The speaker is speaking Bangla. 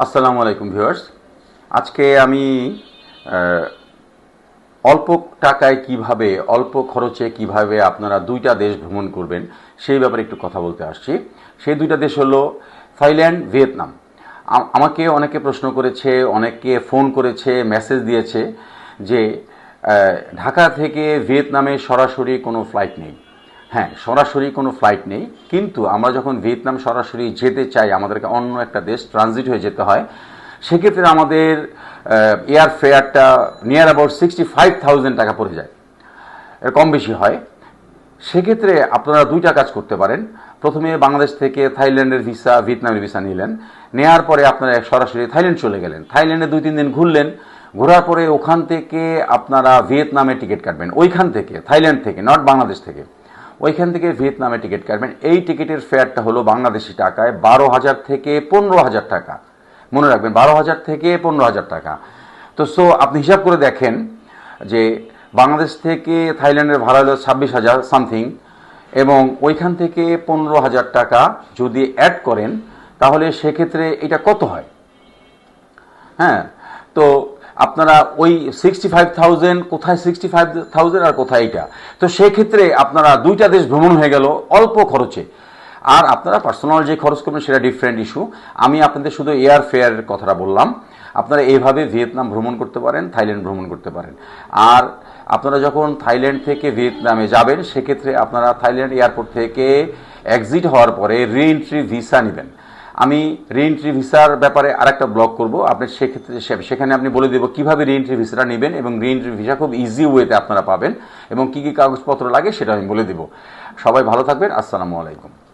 আসসালামু আলাইকুম ভিউয়ার্স। আজকে আমি অল্প টাকায় কীভাবে, অল্প খরচে কীভাবে আপনারা দুইটা দেশ ভ্রমণ করবেন, সেই ব্যাপারে একটু কথা বলতে আসছি। সেই দুইটা দেশ হলো থাইল্যান্ড, ভিয়েতনাম। আমাকে অনেকে প্রশ্ন করেছে, অনেকে ফোন করেছে, মেসেজ দিয়েছে যে ঢাকা থেকে ভিয়েতনামে সরাসরি কোনো ফ্লাইট নেই। হ্যাঁ সরাসরি কোনো ফ্লাইট নেই। কিন্তু আমরা যখন ভিয়েতনাম সরাসরি যেতে চাই, আমাদেরকে অন্য একটা দেশ ট্রানজিট হয়ে যেতে হয়, সেক্ষেত্রে আমাদের air ফেয়ারটা near about sixty five thousand টাকা পড়ে যায়। এর কম বেশি হয়। সেক্ষেত্রে আপনারা দুইটা কাজ করতে পারেন। প্রথমে বাংলাদেশ থেকে থাইল্যান্ডের ভিসা ভিয়েতনামের ভিসা নিলেন। নেওয়ার পরে আপনারা সরাসরি থাইল্যান্ড চলে গেলেন। থাইল্যান্ডে দুই, তিন দিন ঘুরলেন। ঘোরার পরে ওখান থেকে আপনারা ভিয়েতনামে টিকিট কাটবেন। ওইখান থেকে, থাইল্যান্ড থেকে নট বাংলাদেশ থেকে। ওইখান থেকে ভিয়েতনামে টিকিট কাটবেন। এই টিকিটের ফেয়ারটা হলো বাংলাদেশি টাকায় বারো হাজার থেকে পনেরো হাজার টাকা। মনে রাখবেন, বারো হাজার থেকে পনেরো হাজার টাকা। তো সো আপনি হিসাব করে দেখেন যে বাংলাদেশ থেকে থাইল্যান্ডের ভাড়া হলো ছাব্বিশ হাজার সামথিং এবং ওইখান থেকে পনেরো হাজার টাকা যদি অ্যাড করেন, তাহলে সেক্ষেত্রে এটা কত হয়? হ্যাঁ তো আপনারা ওই সিক্সটি ফাইভ থাউজেন্ড কোথায় সিক্সটি ফাইভ থাউজেন্ড আর কোথায় এইটা? তো সেক্ষেত্রে আপনারা দুইটা দেশ ভ্রমণ হয়ে গেল অল্প খরচে। আর আপনারা পার্সোনাল যে খরচ করবেন সেটা ডিফারেন্ট ইস্যু আমি আপনাদের শুধু এয়ার ফেয়ারের কথাটা বললাম। আপনারা এইভাবে ভিয়েতনাম ভ্রমণ করতে পারেন, থাইল্যান্ড ভ্রমণ করতে পারেন। আর আপনারা যখন থাইল্যান্ড থেকে ভিয়েতনামে যাবেন, সেক্ষেত্রে আপনারা থাইল্যান্ড এয়ারপোর্ট থেকে এক্সিট হওয়ার পরে রি এন্ট্রি ভিসা নেবেন। আমি রিএন্ট্রি ভিসার ব্যাপারে আরেকটা ব্লগ করব। আপনি সেক্ষেত্রে সেখানে আপনি বলে দেবো কীভাবে রিএন্ট্রি ভিসাটা নেবেন এবং রিএন্ট্রি ভিসা খুব ইজি ওয়েতে আপনারা পাবেন এবং কী কী কাগজপত্র লাগে সেটা আমি বলে দেবো। সবাই ভালো থাকবেন। আসসালামু আলাইকুম।